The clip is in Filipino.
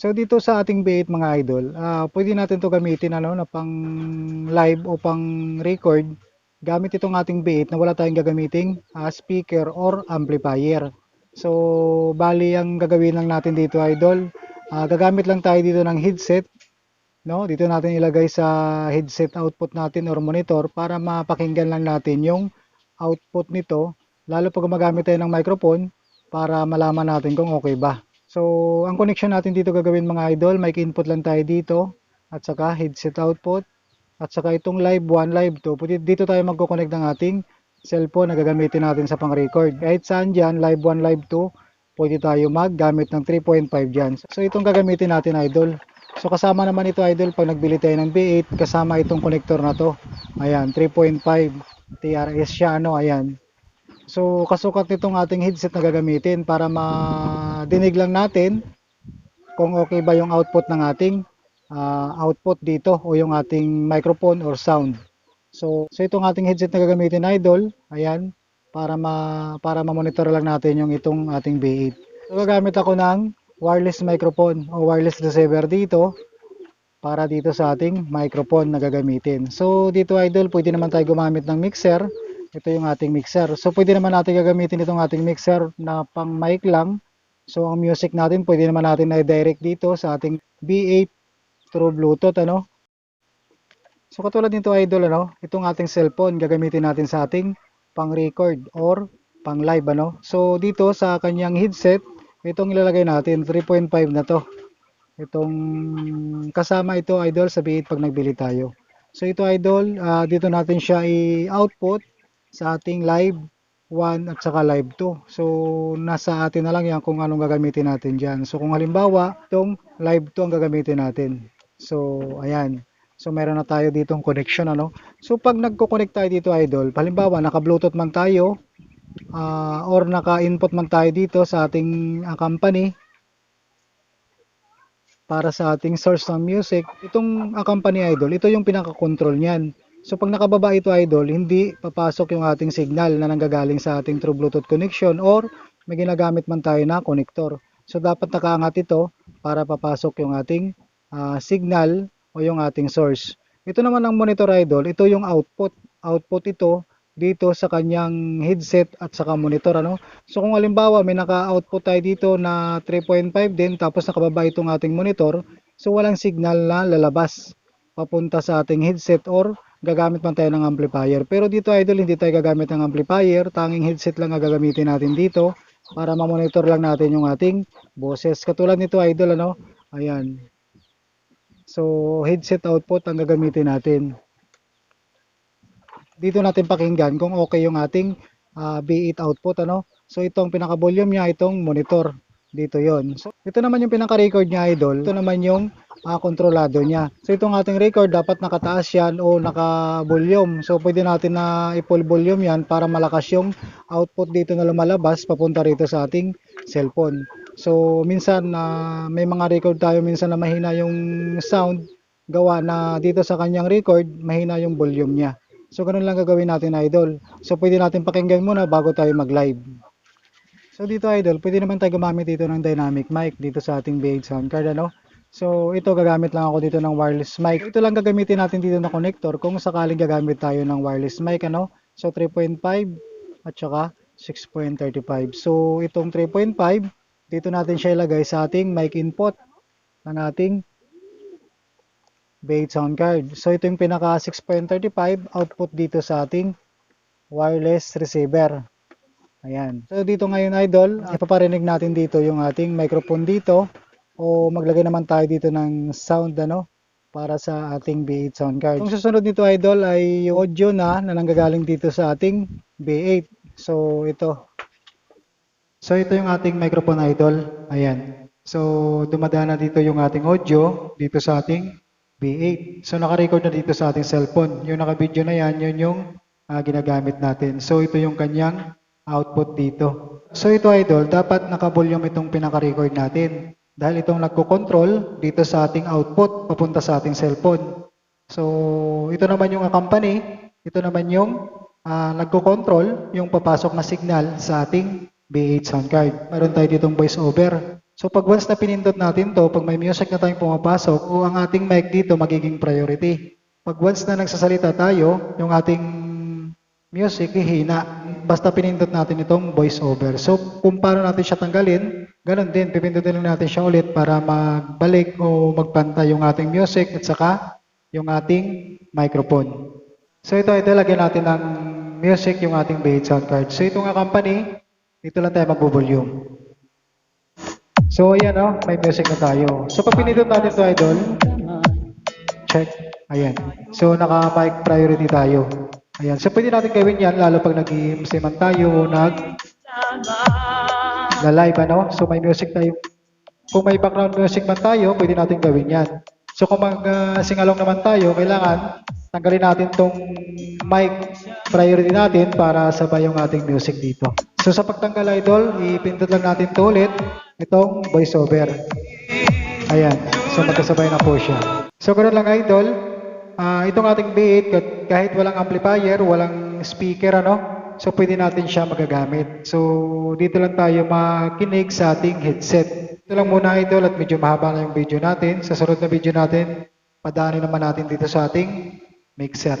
So dito sa ating B8 mga idol, ah pwede natin to gamitin ano na pang live o pang record gamit itong ating B8 na wala tayong gagamiting ah, speaker or amplifier. So bali ang gagawin lang natin dito idol, ah, gagamit lang tayo dito ng headset no? Dito natin ilagay sa headset output natin or monitor para mapakinggan lang natin yung output nito lalo pag gumagamit tayo ng microphone para malaman natin kung okay ba. So, ang connection natin dito gagawin mga idol, mic input lang tayo dito at saka headset output at saka itong live 1, live 2. Pwede dito tayo magko-connect ng ating cellphone na gagamitin natin sa pang-record. Kahit saan dyan, live 1, live 2, pwede tayo maggamit ng 3.5 dyan. So, itong gagamitin natin idol. So, kasama naman ito idol pag nagbili tayo ng B8, kasama itong connector na to. Ayan, 3.5 TRS siya, ano, ayan. So, kasukat nitong ating headset na gagamitin para madinig lang natin kung okay ba yung output ng ating ah, output dito o yung ating microphone or sound. So, so itong ating headset na gagamitin idol, ayan, para ma para ma-monitor lang natin yung itong ating B8. So, gagamit ako ng wireless microphone o wireless receiver dito para dito sa ating microphone na gagamitin. So, dito idol, pwede naman tayo gumamit ng mixer ito yung ating mixer. So pwede naman natin gagamitin itong ating mixer na pang mic lang. So ang music natin pwede naman natin na direct dito sa ating B8 through Bluetooth ano. So katulad nito idol ano, itong ating cellphone gagamitin natin sa ating pang record or pang live ano. So dito sa kanyang headset, itong ilalagay natin 3.5 na to. Itong kasama ito idol sa B8 pag nagbili tayo. So ito idol, ah, dito natin siya i-output sa ating live 1 at saka live 2. So, nasa atin na lang yan kung anong gagamitin natin dyan. So, kung halimbawa, itong live 2 ang gagamitin natin. So, ayan. So, meron na tayo ditong connection, ano. So, pag nagko-connect tayo dito, idol, halimbawa, naka-bluetooth man tayo, ah, or naka-input man tayo dito sa ating ah, company, para sa ating source ng music, itong ah, company idol, ito yung pinaka-control niyan. So pag nakababa ito idol, hindi papasok yung ating signal na nanggagaling sa ating true Bluetooth connection or may ginagamit man tayo na connector. So dapat nakaangat ito para papasok yung ating ah, signal o yung ating source. Ito naman ang monitor idol, ito yung output. Output ito dito sa kanyang headset at saka monitor ano. So kung halimbawa may naka-output tayo dito na 3.5 din tapos nakababa itong ating monitor, so walang signal na lalabas papunta sa ating headset or gagamit man tayo ng amplifier. Pero dito idol, hindi tayo gagamit ng amplifier, tanging headset lang ang gagamitin natin dito para ma-monitor lang natin yung ating boses. Katulad nito idol, ano? Ayan. So, headset output ang gagamitin natin. Dito natin pakinggan kung okay yung ating ah, B8 output, ano? So, itong pinaka-volume niya, itong monitor. Dito yon. So, ito naman yung pinaka-record niya, idol. Ito naman yung ah, kontrolado niya. So itong ating record dapat nakataas yan o naka-volume. So pwede natin na i-full volume yan para malakas yung output dito na lumalabas papunta rito sa ating cellphone. So minsan na may mga record tayo minsan na mahina yung sound gawa na dito sa kanyang record mahina yung volume niya. So ganun lang gagawin natin idol. So pwede natin pakinggan muna bago tayo mag-live. So dito idol, pwede naman tayo gumamit dito ng dynamic mic dito sa ating B8 sound card ano. So, ito gagamit lang ako dito ng wireless mic. Ito lang gagamitin natin dito na connector kung sakaling gagamit tayo ng wireless mic, ano? So, 3.5 at saka 6.35. So, itong 3.5, dito natin siya ilagay sa ating mic input ng ating B8 sound card. So, ito yung pinaka 6.35 output dito sa ating wireless receiver. Ayan. So, dito ngayon idol, ipaparinig natin dito yung ating microphone dito o maglagay naman tayo dito ng sound ano para sa ating B8 sound card. Kung susunod nito idol ay yung audio na na nanggagaling dito sa ating B8. So ito. So ito yung ating microphone idol. Ayan. So dumadaan na dito yung ating audio dito sa ating B8. So naka-record na dito sa ating cellphone. Yung naka-video na yan, yun yung ah, ginagamit natin. So ito yung kanyang output dito. So ito idol, dapat naka-volume itong pinaka-record natin dahil itong nagko-control dito sa ating output papunta sa ating cellphone. So, ito naman yung company, ito naman yung ah, nagko-control yung papasok na signal sa ating B8 sound card. Meron tayo ditong voice over. So pag once na pinindot natin to, pag may music na tayong pumapasok, o ang ating mic dito magiging priority. Pag once na nagsasalita tayo, yung ating music hihina. Basta pinindot natin itong voice over. So kung paano natin siya tanggalin, ganun din, pipindutin lang natin siya ulit para magbalik o magpantay yung ating music at saka yung ating microphone. So ito, ito lagyan natin ng music yung ating Behit sound card. So ito nga company, dito lang tayo magbo-volume. So ayan oh, may music na tayo. So pag pinindot natin ito idol, check. Ayan. So naka-mic priority tayo. Ayan. So pwede natin gawin yan lalo pag nag-iimsiman tayo nag live ano. So may music tayo. Kung may background music man tayo, pwede natin gawin yan. So kung mag-singalong naman tayo, kailangan tanggalin natin tong mic priority natin para sabay yung ating music dito. So sa pagtanggal idol, ipindot lang natin to ulit itong voiceover. Ayan. So magkasabay na po siya. So ganoon lang idol. Ah, itong ating B8 kahit- walang amplifier, walang speaker ano, so pwede natin siya magagamit. So dito lang tayo makinig sa ating headset. Ito lang muna idol at medyo mahaba na yung video natin. Sa sunod na video natin, padaanin naman natin dito sa ating mixer.